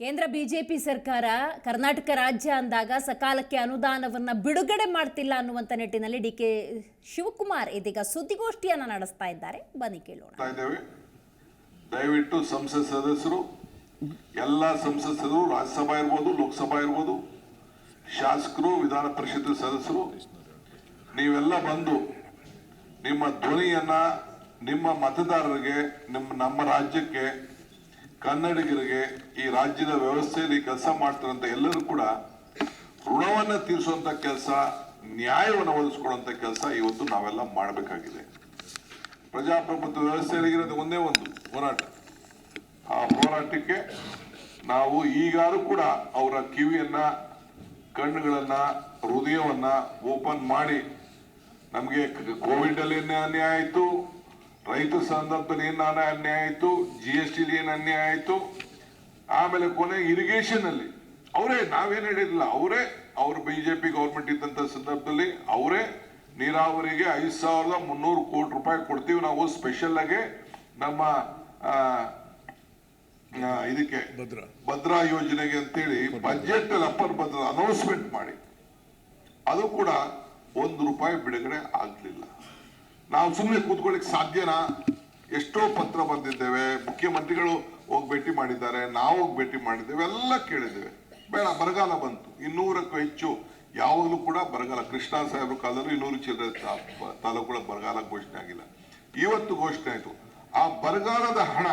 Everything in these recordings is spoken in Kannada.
ಕೇಂದ್ರ ಬಿಜೆಪಿ ಸರ್ಕಾರ ಕರ್ನಾಟಕ ರಾಜ್ಯ ಅಂದಾಗ ಸಕಾಲಕ್ಕೆ ಅನುದಾನವನ್ನು ಬಿಡುಗಡೆ ಮಾಡ್ತಿಲ್ಲ ಅನ್ನುವಂಥ ನಿಟ್ಟಿನಲ್ಲಿ ಡಿ ಕೆ ಶಿವಕುಮಾರ್ ಇದೀಗ ಸುದ್ದಿಗೋಷ್ಠಿಯನ್ನು ನಡೆಸ್ತಾ ಇದ್ದಾರೆ. ಬನ್ನಿ ಕೇಳೋಣ. ದಯವಿಟ್ಟು ಸಂಸತ್ ಸದಸ್ಯರು, ಎಲ್ಲ ಸಂಸತ್ ಸದಸ್ಯರು, ರಾಜ್ಯಸಭಾ ಇರ್ಬೋದು, ಲೋಕಸಭಾ ಇರ್ಬೋದು, ಶಾಸಕರು, ವಿಧಾನ ಪರಿಷತ್ ಸದಸ್ಯರು, ನೀವೆಲ್ಲ ಬಂದು ನಿಮ್ಮ ಧ್ವನಿಯನ್ನ ನಿಮ್ಮ ಮತದಾರರಿಗೆ, ನಿಮ್ಮ ನಮ್ಮ ರಾಜ್ಯಕ್ಕೆ ಕನ್ನಡಿಗರಿಗೆ ಈ ರಾಜ್ಯದ ವ್ಯವಸ್ಥೆಯಲ್ಲಿ ಕೆಲಸ ಮಾಡ್ತಾರಂತ ಎಲ್ಲರೂ ಕೂಡ ಋಣವನ್ನು ತೀರಿಸುವಂತ ಕೆಲಸ, ನ್ಯಾಯವನ್ನು ಒದಗಿಸ್ಕೊಳ್ಳುವಂತ ಕೆಲಸ ಇವತ್ತು ನಾವೆಲ್ಲ ಮಾಡಬೇಕಾಗಿದೆ. ಪ್ರಜಾಪ್ರಭುತ್ವ ವ್ಯವಸ್ಥೆಯಲ್ಲಿರೋದು ಒಂದೇ ಒಂದು ಹೋರಾಟ. ಆ ಹೋರಾಟಕ್ಕೆ ನಾವು ಈಗಾರು ಕೂಡ ಅವರ ಕಿವಿಯನ್ನ, ಕಣ್ಣುಗಳನ್ನ, ಹೃದಯವನ್ನ ಓಪನ್ ಮಾಡಿ ನಮಗೆ ಕೋವಿಡ್ ಅಲ್ಲಿ ಅನ್ಯಾಯ ಆಯ್ತು. ರೈತ ಸಂದರ್ಭದಲ್ಲಿ ಏನು ಅನ್ಯಾಯ ಅನ್ಯಾಯ ಆಯ್ತು? ಜಿ ಎಸ್ ಟಿಲಿ ಏನು ಅನ್ಯಾಯ ಆಯಿತು? ಆಮೇಲೆ ಕೊನೆ ಇರಿಗೇಷನ್ ಅಲ್ಲಿ. ಅವರೇ ನಾವೇನು ಹೇಳಿರಲಿಲ್ಲ. ಅವರೇ ಅವ್ರ ಬಿಜೆಪಿ ಗೌರ್ಮೆಂಟ್ ಇದ್ದಂತ ಸಂದರ್ಭದಲ್ಲಿ ಅವರೇ ನೀರಾವರಿಗೆ ಐದು ಸಾವಿರದ ಮುನ್ನೂರು ಕೋಟಿ ರೂಪಾಯಿ ಕೊಡ್ತೀವಿ ನಾವು ಸ್ಪೆಷಲ್ ಆಗಿ ನಮ್ಮ ಇದಕ್ಕೆ ಭದ್ರಾ. ಭದ್ರಾ ಯೋಜನೆಗೆ ಅಂತೇಳಿ ಬಜೆಟ್ ಅಪ್ಪರ್ ಭದ್ರಾ ಅನೌನ್ಸ್ಮೆಂಟ್ ಮಾಡಿ. ಅದು ಕೂಡ ಒಂದು ರೂಪಾಯಿ ಬಿಡುಗಡೆ ಆಗ್ಲಿಲ್ಲ. ನಾವು ಸುಮ್ಮನೆ ಕೂತ್ಕೊಳ್ಳಿಕ್ ಸಾಧ್ಯನಾ? ಎಷ್ಟೋ ಪತ್ರ ಬಂದಿದ್ದೇವೆ, ಮುಖ್ಯಮಂತ್ರಿಗಳು ಹೋಗಿ ಭೇಟಿ ಮಾಡಿದ್ದಾರೆ, ನಾವು ಹೋಗಿ ಭೇಟಿ ಮಾಡಿದ್ದೇವೆ, ಎಲ್ಲ ಕೇಳಿದ್ದೇವೆ. ಬೇಡ, ಬರಗಾಲ ಬಂತು. ಇನ್ನೂರಕ್ಕೂ ಹೆಚ್ಚು ಯಾವಾಗಲೂ ಕೂಡ ಬರಗಾಲ, ಕೃಷ್ಣ ಸಾಹೇಬ್ರ ಕಾಲದಲ್ಲೂ ಇನ್ನೂರು ಚಿಲ್ಲರೆ ತಾಲೂಕುಗಳ ಬರಗಾಲ ಘೋಷಣೆ ಆಗಿಲ್ಲ. ಇವತ್ತು ಘೋಷಣೆ ಆಯಿತು. ಆ ಬರಗಾಲದ ಹಣ,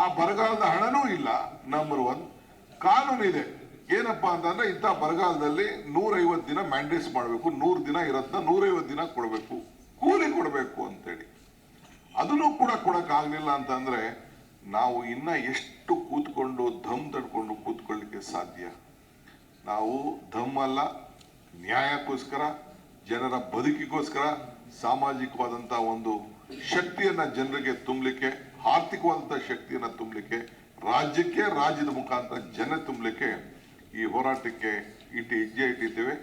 ಆ ಬರಗಾಲದ ಹಣನೂ ಇಲ್ಲ. ನಂಬರ್ ಒನ್ ಕಾನೂನು ಇದೆ. ಏನಪ್ಪಾ ಅಂತಂದ್ರೆ ಇಂಥ ಬರಗಾಲದಲ್ಲಿ ನೂರೈವತ್ತು ದಿನ ಮ್ಯಾಂಡೇಟ್ಸ್ ಮಾಡಬೇಕು. ನೂರು ದಿನ ಇರತ್ತ ನೂರೈವತ್ತು ದಿನ ಕೊಡಬೇಕು. ಕೂಲಿ ಕೊಡಬೇಕು ಅಂತೇಳಿ. ಅದನ್ನು ಕೂಡ ಕೊಡೋಕ್ಕಾಗಲಿಲ್ಲ ಅಂತಂದರೆ ನಾವು ಇನ್ನ ಎಷ್ಟು ಕೂತ್ಕೊಂಡು ಧಮ್ ತಡ್ಕೊಂಡು ಕೂತ್ಕೊಳ್ಳಿಕ್ಕೆ ಸಾಧ್ಯ? ನಾವು ಧಮ್ ಅಲ್ಲ, ನ್ಯಾಯಕ್ಕೋಸ್ಕರ, ಜನರ ಬದುಕಿಗೋಸ್ಕರ ಸಾಮಾಜಿಕವಾದಂಥ ಒಂದು ಶಕ್ತಿಯನ್ನ ಜನರಿಗೆ ತುಂಬಲಿಕ್ಕೆ ಆರ್ಥಿಕವಾದಂಥ ಶಕ್ತಿಯನ್ನ ತುಂಬಲಿಕ್ಕೆ, ರಾಜ್ಯಕ್ಕೆ ರಾಜ್ಯದ ಮುಖಾಂತರ ಜನ ತುಂಬಲಿಕ್ಕೆ ಈ ಹೋರಾಟಕ್ಕೆ ಇಟ್ಟು ಹೆಜ್ಜೆ ಇಟ್ಟಿದ್ದೇವೆ.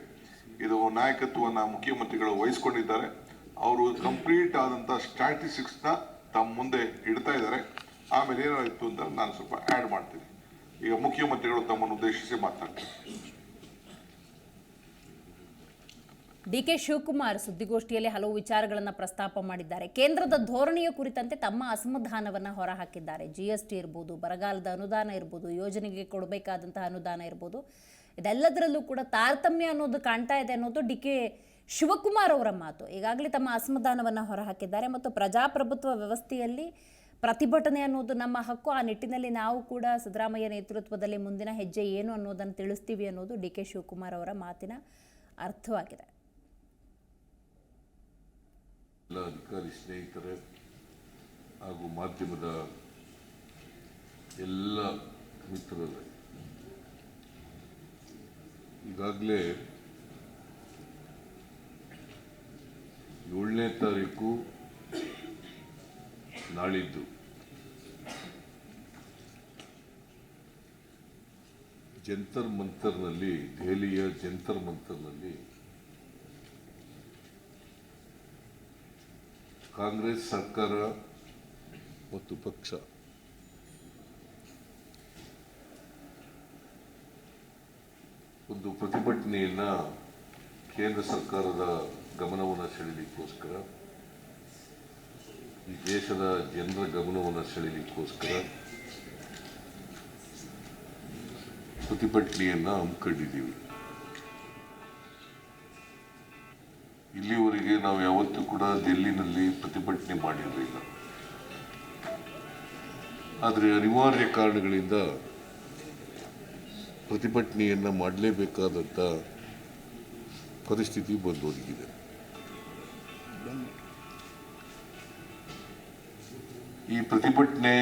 ಇದು ನಾಯಕತ್ವವನ್ನು ಮುಖ್ಯಮಂತ್ರಿಗಳು ವಹಿಸ್ಕೊಂಡಿದ್ದಾರೆ. ಅವರು ಕಂಪ್ಲೀಟ್ ಆದಂತ ಸ್ಟ್ಯಾಟಿಸ್ಟಿಕ್ಸ್ನ ತಮ್ಮ ಮುಂದೆ ಇಡ್ತಾ ಇದ್ದಾರೆ. ಆಮೇಲೆ ಏನಾಯ್ತು ಅಂತ ನಾನು ಸ್ವಲ್ಪ ಆಡ್ ಮಾಡ್ತೀನಿ. ಈಗ ಮುಖ್ಯಮಂತ್ರಿಗಳು ತಮ್ಮನ್ನು ಉದ್ದೇಶಿಸಿ ಮಾತಾಡ್ತಾರೆ. ಡಿ ಕೆ ಶಿವಕುಮಾರ್ ಸುದ್ದಿಗೋಷ್ಠಿಯಲ್ಲಿ ಹಲವು ವಿಚಾರಗಳನ್ನು ಪ್ರಸ್ತಾಪ ಮಾಡಿದ್ದಾರೆ. ಕೇಂದ್ರದ ಧೋರಣೆಯ ಕುರಿತಂತೆ ತಮ್ಮ ಅಸಮಾಧಾನವನ್ನು ಹೊರಹಾಕಿದ್ದಾರೆ. ಜಿ ಎಸ್ ಟಿ ಇರ್ಬೋದು, ಬರಗಾಲದ ಅನುದಾನ ಇರ್ಬೋದು, ಯೋಜನೆಗೆ ಕೊಡಬೇಕಾದಂತಹ ಅನುದಾನ ಇರ್ಬೋದು. ಇದೆಲ್ಲದರಲ್ಲೂ ಕೂಡ ತಾರತಮ್ಯ ಅನ್ನೋದು ಕಾಣ್ತಾ ಇದೆ ಅನ್ನೋದು ಡಿ ಕೆ ಶಿವಕುಮಾರ್ ಅವರ ಮಾತು. ಈಗಾಗಲೇ ತಮ್ಮ ಅಸಮಾಧಾನವನ್ನು ಹೊರಹಾಕಿದ್ದಾರೆ ಮತ್ತು ಪ್ರಜಾಪ್ರಭುತ್ವ ವ್ಯವಸ್ಥೆಯಲ್ಲಿ ಪ್ರತಿಭಟನೆ ಅನ್ನೋದು ನಮ್ಮ ಹಕ್ಕು. ಆ ನಿಟ್ಟಿನಲ್ಲಿ ನಾವು ಕೂಡ ಸಿದ್ದರಾಮಯ್ಯ ನೇತೃತ್ವದಲ್ಲಿ ಮುಂದಿನ ಹೆಜ್ಜೆ ಏನು ಅನ್ನೋದನ್ನು ತಿಳಿಸ್ತೀವಿ ಅನ್ನೋದು ಡಿ ಕೆ ಶಿವಕುಮಾರ್ ಅವರ ಮಾತಿನ ಅರ್ಥವಾಗಿದೆ. ಎಲ್ಲ ಸ್ನೇಹಿತರೆ ಹಾಗೂ ಮಾಧ್ಯಮದ ಎಲ್ಲ ಮಿತ್ರರೇ, ಈಗಾಗಲೇ ಏಳನೇ ತಾರೀಕು ನಾಳಿದ್ದು. ಜಂತರ್ ಮಂತರ್ನಲ್ಲಿ, ದೆಹಲಿಯ ಜಂತರ್ ಮಂತರ್ನಲ್ಲಿ ಕಾಂಗ್ರೆಸ್ ಸರ್ಕಾರ ಮತ್ತು ಪಕ್ಷ. ಒಂದು ಪ್ರತಿಭಟನೆಯನ್ನು ಕೇಂದ್ರ ಸರ್ಕಾರದ ಗಮನವನ್ನು ಸೆಳೆಯಲಿಕ್ಕೋಸ್ಕರ ಈ ದೇಶದ ಜನರ ಗಮನವನ್ನು ಸೆಳೆಯಲಿಕ್ಕೋಸ್ಕರ ಪ್ರತಿಭಟನೆಯನ್ನು ಹಮ್ಮಿಕೊಂಡಿದ್ದೀವಿ. ಇಲ್ಲಿವರೆಗೆ ನಾವು ಯಾವತ್ತೂ ಕೂಡ ದಿಲ್ಲಿನಲ್ಲಿ ಪ್ರತಿಭಟನೆ ಮಾಡಿರಲಿಲ್ಲ. ಆದರೆ ಅನಿವಾರ್ಯ ಕಾರಣಗಳಿಂದ ಪ್ರತಿಭಟನೆಯನ್ನು ಮಾಡಲೇಬೇಕಾದಂಥ ಪರಿಸ್ಥಿತಿ ಬಂದೊದಗಿದೆ. ಈ ಪ್ರತಿಭಟನೆ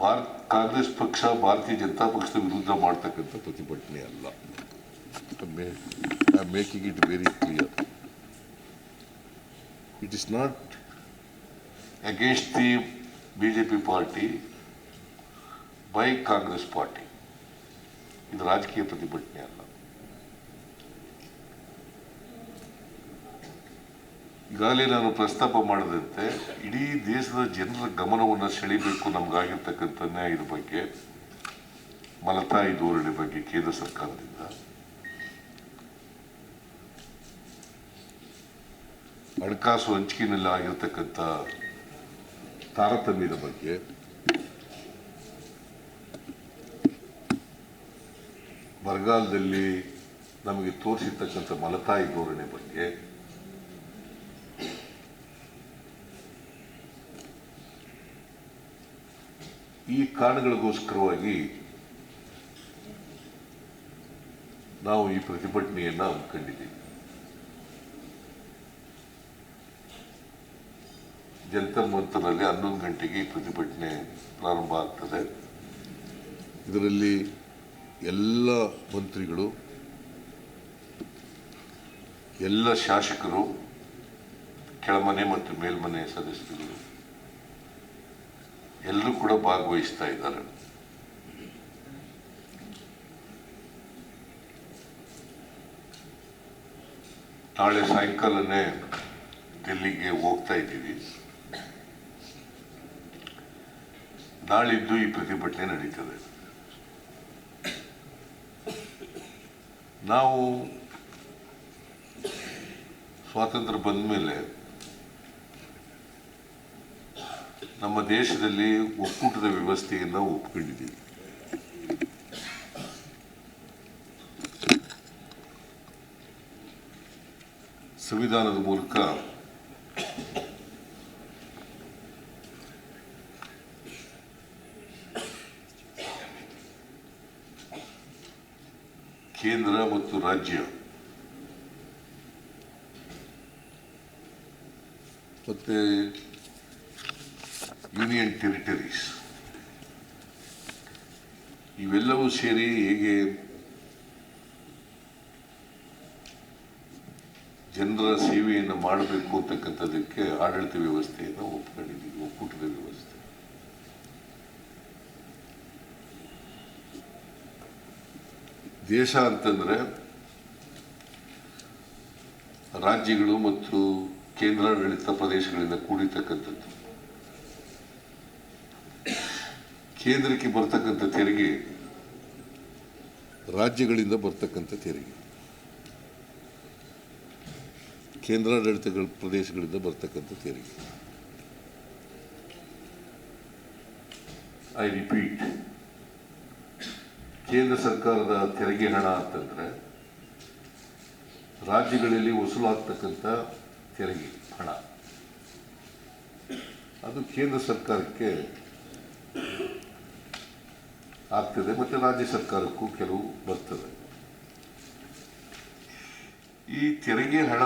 ಭಾರತ್ ಕಾಂಗ್ರೆಸ್ ಪಕ್ಷ ಭಾರತೀಯ ಜನತಾ ಪಕ್ಷದ ವಿರುದ್ಧ ಮಾಡ್ತಕ್ಕಂಥ ಪ್ರತಿಭಟನೆ ಅಲ್ಲ I making it very clear it is not against the BJP party by Congress party ಇದು ರಾಜಕೀಯ ಪ್ರತಿಭಟನೆ ಅಲ್ಲ ಈಗಾಗಲೇ ನಾನು ಪ್ರಸ್ತಾಪ ಮಾಡದಂತೆ ಇಡೀ ದೇಶದ ಜನರ ಗಮನವನ್ನು ಸೆಳಿಬೇಕು ನಮಗಾಗಿರ್ತಕ್ಕಂಥ ನ್ಯಾಯದ ಬಗ್ಗೆ ಮಲತಾಯಿ ಧೋರಣೆ ಬಗ್ಗೆ ಕೇಂದ್ರ ಸರ್ಕಾರದಿಂದ. ಹಣಕಾಸು ಹಂಚಿಕೆಯಲ್ಲಿ ಆಗಿರ್ತಕ್ಕಂಥ ತಾರತಮ್ಯದ ಬಗ್ಗೆ. ಬರಗಾಲದಲ್ಲಿ ನಮಗೆ ತೋರಿಸಿರ್ತಕ್ಕಂಥ ಮಲತಾಯಿ ಧೋರಣೆ ಬಗ್ಗೆ. ಈ ಕಾರಣಗಳಿಗೋಸ್ಕರವಾಗಿ ನಾವು ಈ ಪ್ರತಿಭಟನೆಯನ್ನ ಜಂತರ್ ಮಂತ್ರದಲ್ಲಿ ಹನ್ನೊಂದು ಗಂಟೆಗೆ ಈ ಪ್ರತಿಭಟನೆ ಪ್ರಾರಂಭ ಆಗ್ತದೆ. ಇದರಲ್ಲಿ ಎಲ್ಲ ಮಂತ್ರಿಗಳು, ಎಲ್ಲ ಶಾಸಕರು, ಕೆಳಮನೆ ಮತ್ತು ಮೇಲ್ಮನೆ ಸದಸ್ಯರು ಎಲ್ಲರೂ ಕೂಡ ಭಾಗವಹಿಸ್ತಾ ಇದ್ದಾರೆ. ನಾಳೆ ಸಾಯಂಕಾಲನೇ ದಿಲ್ಲಿಗೆ ಹೋಗ್ತಾ ಇದ್ದೀವಿ. ನಾಳಿದ್ದು ಈ ಪ್ರತಿಭಟನೆ ನಡೀತದೆ. ನಾವು ಸ್ವಾತಂತ್ರ್ಯ ಬಂದ ಮೇಲೆ ನಮ್ಮ ದೇಶದಲ್ಲಿ ಒಕ್ಕೂಟದ ವ್ಯವಸ್ಥೆಯನ್ನು ಒಪ್ಪಿಕೊಂಡಿದ್ದೀವಿ ಸಂವಿಧಾನದ ಮೂಲಕ ಕೇಂದ್ರ ಮತ್ತು ರಾಜ್ಯ ಮತ್ತೆ ಯೂನಿಯನ್ ಟೆರಿಟರೀಸ್ ಇವೆಲ್ಲವೂ ಸೇರಿ ಹೇಗೆ ಜನರ ಸೇವೆಯನ್ನು ಮಾಡಬೇಕು ಅಂತಕ್ಕಂಥದ್ದಕ್ಕೆ ಆಡಳಿತ ವ್ಯವಸ್ಥೆಯನ್ನು ಒಪ್ಕೊಂಡಿದ್ದೀವಿ, ಒಕ್ಕೂಟದ ವ್ಯವಸ್ಥೆ. ದೇಶ ಅಂತಂದ್ರೆ ರಾಜ್ಯಗಳು ಮತ್ತು ಕೇಂದ್ರಾಡಳಿತ ಪ್ರದೇಶಗಳಿಂದ ಕೂಡಿರ್ತಕ್ಕಂಥದ್ದು. ಕೇಂದ್ರಕ್ಕೆ ಬರ್ತಕ್ಕಂಥ ತೆರಿಗೆ ರಾಜ್ಯಗಳಿಂದ ಬರ್ತಕ್ಕಂಥ ತೆರಿಗೆ. ಕೇಂದ್ರಾಡಳಿತಗಳ ಪ್ರದೇಶಗಳಿಂದ ಬರ್ತಕ್ಕಂಥ ತೆರಿಗೆ. ಐ ರಿಪೀಟ್ ಕೇಂದ್ರ ಸರ್ಕಾರದ ತೆರಿಗೆ ಹಣ ಅಂತಂದ್ರೆ ರಾಜ್ಯಗಳಲ್ಲಿ ವಸೂಲಾಗ್ತಕ್ಕಂಥ ತೆರಿಗೆ ಹಣ. ಅದು ಕೇಂದ್ರ ಸರ್ಕಾರಕ್ಕೆ ಆಗ್ತದೆ, ಮತ್ತು ರಾಜ್ಯ ಸರ್ಕಾರಕ್ಕೂ ಕೆಲವು ಬರ್ತದೆ. ಈ ತೆರಿಗೆ ಹಣ,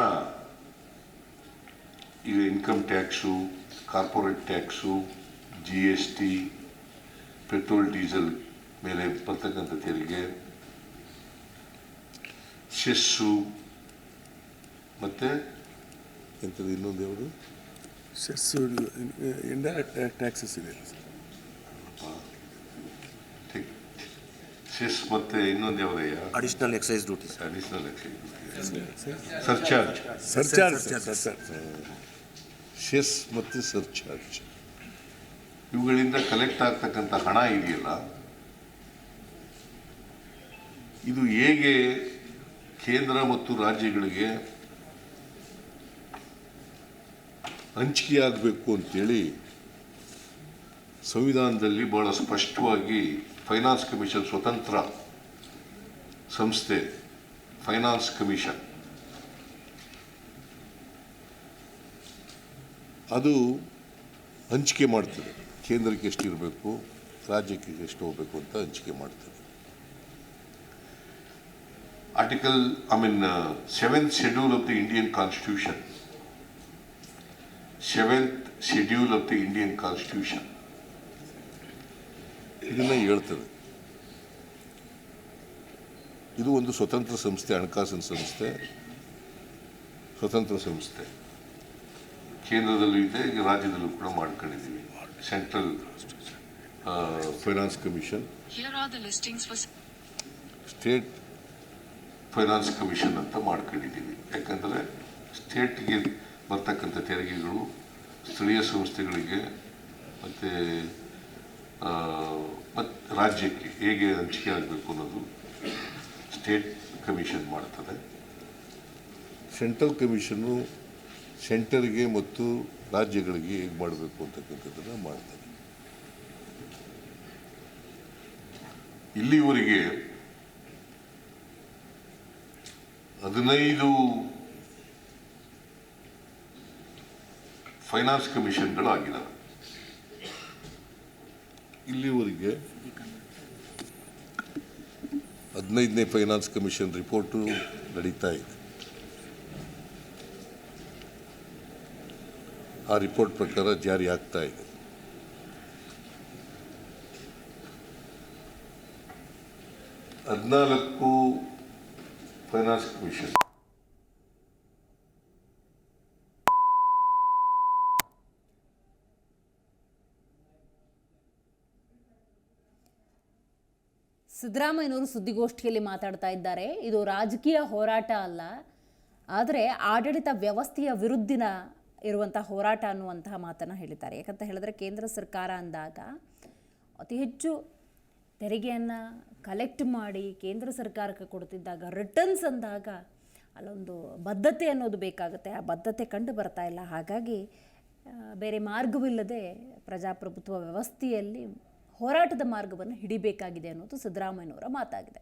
ಈಗ income tax corporate tax G S T petrol diesel ಮೇಲೆ ಬರ್ತಕ್ಕಂಥ ತೆರಿಗೆ ಸೆಸ್ಸು ಮತ್ತೆ ಎಂಥದ್ದು ಇನ್ನೊಂದು ಯಾವುದು? ಸೆಸ್ ಇಂಡೈರೆಕ್ಟ್ ಟ್ಯಾಕ್ಸಸ್ ಇದೆ ಸೆಸ್ ಮತ್ತೆ ಇನ್ನೊಂದು ಯಾವುದಯ್ಯ additional excise duty additional surcharge surcharge sir cess ಮತ್ತು ಸರ್ಚಾರ್ಜ್ ಇವುಗಳಿಂದ ಕಲೆಕ್ಟ್ ಆಗ್ತಕ್ಕಂಥ ಹಣ ಇದೆಯಲ್ಲ? ಇದು ಹೇಗೆ ಕೇಂದ್ರ ಮತ್ತು ರಾಜ್ಯಗಳಿಗೆ ಹಂಚಿಕೆಯಾಗಬೇಕು ಅಂತೇಳಿ ಸಂವಿಧಾನದಲ್ಲಿ ಬಹಳ ಸ್ಪಷ್ಟವಾಗಿ ಫೈನಾನ್ಸ್ ಕಮಿಷನ್ ಸ್ವತಂತ್ರ ಸಂಸ್ಥೆ, ಫೈನಾನ್ಸ್ ಕಮಿಷನ್. ಅದು ಹಂಚಿಕೆ ಮಾಡ್ತದೆ. ಕೇಂದ್ರಕ್ಕೆ ಎಷ್ಟು ಇರಬೇಕು ರಾಜ್ಯಕ್ಕೆ ಎಷ್ಟು ಹೋಗಬೇಕು ಅಂತ ಹಂಚಿಕೆ ಮಾಡ್ತದೆ. Article I mean seventh schedule of the Indian constitution seventh schedule of the Indian constitution ಇದನ್ನ ಹೇಳ್ತದೆ ಇದು ಒಂದು ಸ್ವತಂತ್ರ ಸಂಸ್ಥೆ ಹಣಕಾಸಿನ ಸಂಸ್ಥೆ ಸ್ವತಂತ್ರ ಸಂಸ್ಥೆ. ಕೇಂದ್ರದಲ್ಲೂ ಇದೆ ಈಗ ರಾಜ್ಯದಲ್ಲೂ ಕೂಡ ಮಾಡ್ಕೊಂಡಿದ್ದೀವಿ. Central finance commission state finance commission ಅಂತ ಮಾಡ್ಕೊಂಡಿದ್ದೀವಿ. ಯಾಕಂದರೆ ಸ್ಟೇಟ್ಗೆ ಬರ್ತಕ್ಕಂಥ ತೆರಿಗೆಗಳು ಸ್ಥಳೀಯ ಸಂಸ್ಥೆಗಳಿಗೆ ಮತ್ತು ರಾಜ್ಯಕ್ಕೆ ಹೇಗೆ ಹಂಚಿಕೆ ಆಗಬೇಕು ಅನ್ನೋದು ಸ್ಟೇಟ್ ಕಮಿಷನ್ ಮಾಡ್ತದೆ. ಸೆಂಟ್ರಲ್ ಕಮಿಷನ್ನು ಸೆಂಟರ್ಗೆ ಮತ್ತು ರಾಜ್ಯಗಳಿಗೆ ಹೇಗೆ ಮಾಡಬೇಕು ಅಂತಕ್ಕಂಥದ್ದನ್ನು ಮಾಡ್ತಾರೆ ಇಲ್ಲಿವರೆಗೆ ಹದಿನೈದು ಫೈನಾನ್ಸ್ ಕಮಿಷನ್ಗಳು ಆಗಿದ್ದಾವೆ ಇಲ್ಲಿವರೆಗೆ ಹದಿನೈದನೇ ಫೈನಾನ್ಸ್ ಕಮಿಷನ್ ರಿಪೋರ್ಟು ನಡೀತಾ ಇದೆ. ಆ ರಿಪೋರ್ಟ್ ಪ್ರಕಾರ ಜಾರಿ ಆಗ್ತಾ ಇದೆ. ಹದಿನಾಲ್ಕು ಫೈನಾನ್ಸ್ ಕಮಿಷನ್. ಸಿದ್ದರಾಮಯ್ಯನವರು ಸುದ್ದಿಗೋಷ್ಠಿಯಲ್ಲಿ ಮಾತಾಡ್ತಾ ಇದ್ದಾರೆ. ಇದು ರಾಜಕೀಯ ಹೋರಾಟ ಅಲ್ಲ, ಆದರೆ ಆಡಳಿತ ವ್ಯವಸ್ಥೆಯ ವಿರುದ್ಧಿನ ಇರುವಂಥ ಹೋರಾಟ ಅನ್ನುವಂತಹ ಮಾತನ್ನು ಹೇಳಿದ್ದಾರೆ. ಯಾಕಂತ ಹೇಳಿದ್ರೆ ಕೇಂದ್ರ ಸರ್ಕಾರ ಅಂದಾಗ ಅತಿ ಹೆಚ್ಚು ತೆರಿಗೆಯನ್ನು ಕಲೆಕ್ಟ್ ಮಾಡಿ ಕೇಂದ್ರ ಸರ್ಕಾರಕ್ಕೆ ಕೊಡ್ತಿದ್ದಾಗ ರಿಟರ್ನ್ಸ್ ಅಂದಾಗ ಅಲ್ಲೊಂದು ಬದ್ಧತೆ ಅನ್ನೋದು ಬೇಕಾಗುತ್ತೆ. ಆ ಬದ್ಧತೆ ಕಂಡು ಬರ್ತಾ ಇಲ್ಲ. ಹಾಗಾಗಿ ಬೇರೆ ಮಾರ್ಗವಿಲ್ಲದೆ ಪ್ರಜಾಪ್ರಭುತ್ವ ವ್ಯವಸ್ಥೆಯಲ್ಲಿ ಹೋರಾಟದ ಮಾರ್ಗವನ್ನು ಹಿಡಿಬೇಕಾಗಿದೆ ಅನ್ನೋದು ಸಿದ್ದರಾಮಯ್ಯನವರ ಮಾತಾಗಿದೆ.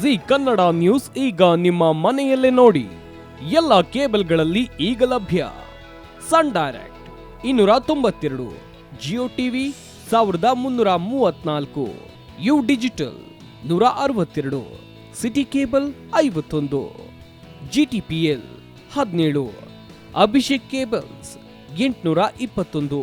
ಜಿ ಕನ್ನಡ ನ್ಯೂಸ್ ಈಗ ನಿಮ್ಮ ಮನೆಯಲ್ಲೇ ನೋಡಿ. ಎಲ್ಲ ಕೇಬಲ್ಗಳಲ್ಲಿ ಈಗ ಲಭ್ಯ. ಸನ್ ಡೈರೆಕ್ಟ್ ಇನ್ನೂರ ತೊಂಬತ್ತೆರಡು, ಜಿಯೋ ಟಿವಿ ಸಾವಿರದ ಮುನ್ನೂರ ಮೂವತ್ನಾಲ್ಕು ಯು ಡಿಜಿಟಲ್ ನೂರ ಅರವತ್ತೆರಡು, ಸಿಟಿ ಕೇಬಲ್ ಐವತ್ತೊಂದು ಜಿ ಟಿ ಪಿ ಎಲ್ ಹದಿನೇಳು, ಅಭಿಷೇಕ್ ಕೇಬಲ್ಸ್ ಎಂಟುನೂರ ಇಪ್ಪತ್ತೊಂದು.